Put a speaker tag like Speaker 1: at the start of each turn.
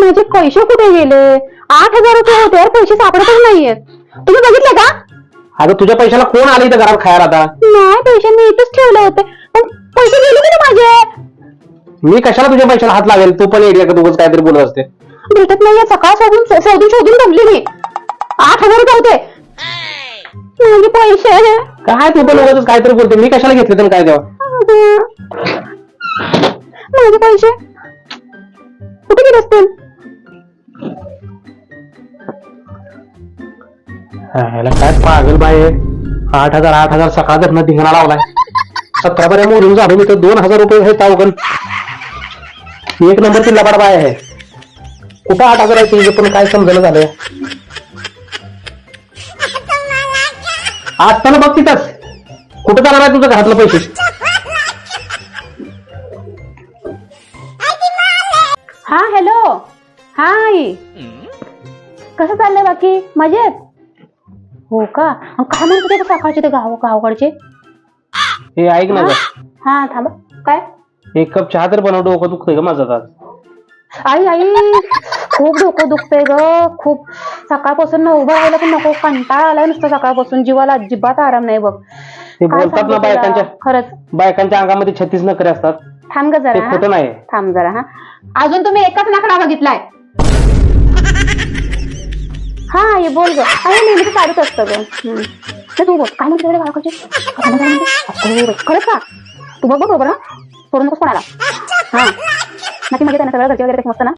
Speaker 1: माझे पैसे कुठे गेले? आठ हजार रुपये होते यार पैसे सापडतच नाहीयेत. तुम्ही बघितले का?
Speaker 2: अगं तुझ्या पैशाला कोण आलं इथं घरात खायला आता?
Speaker 1: नाही पैसे मी इथेच ठेवले होते. पण पैसे गेले की नाही माझे?
Speaker 2: मी कशाला तुझ्या पैशाला हात लागेल? तू पण एरिया का तुझं काहीतरी बोलत असते.
Speaker 1: भेटत नाहीये सकाळ शोधून शोधून शोधून दमली मी. आठ हजार रुपये होते. माझे पैसे.
Speaker 2: काय तू पण उगाचच काहीतरी बोलते? मी कशाला घेतले तर काय तेव्हा
Speaker 1: माझे पैसे. कुठे गेले असतील?
Speaker 2: ह्याला काय पागल बाय आहे. आठ हजार आठ हजार सकाळ धरणं धिंगाणा लावलाय. सतरा पर्यंत मोडून झालो मी तर दोन हजार रुपये हे तावगण एक नंबरची लबाड बाय आहे. कुठं आठ हजार आहे तुझे? पण काय समजलं झालंय? आता बघ तिथंच. कुठं जाणार आहे तुझं घरातलं पैसे?
Speaker 1: हा हॅलो हा आई. कसं चाललंय बाकी? मजेत? हो का? अहो, काय म्हणत का सकाळचे ते गाव गावकडचे.
Speaker 2: हे ऐक ना
Speaker 1: हा?
Speaker 2: गं.
Speaker 1: हा थांबा. काय?
Speaker 2: एक कप चहा तर बनव डोकं दुखतंय का माझं आज.
Speaker 1: आई आई खूप डोकं दुखतंय ग खूप. सकाळपासून ना उभं राहायला पण नको कंटाळा आलाय नुसतं सकाळपासून जीवाला अजिबात आराम नाही बघ.
Speaker 2: ते
Speaker 1: काय
Speaker 2: बोलतात
Speaker 1: सांगू
Speaker 2: ना
Speaker 1: तुला?
Speaker 2: बायकांच्या
Speaker 1: खरंच.
Speaker 2: बायकांच्या अंगामध्ये छत्तीस नखरे असतात.
Speaker 1: थांब ग
Speaker 2: ते
Speaker 1: जरा हा.
Speaker 2: खोटं नाही.
Speaker 1: थांब जरा हा. अजून तुम्ही एकच नकडा बघितलाय. नाही बोल ग. अरे नेहमीच काढत असतं ग. हम्म. हे तू बोल काय म्हणते तेवढे बाळकाचे काय म्हणते, काय म्हणते? अगो बाई, खरंच का? तू बघ बघ बरोबर हा. सोडू नकोस कोणाला. हा. नक्की म्हणजे त्यांना सगळं घरचे वगैरे मस्त ना.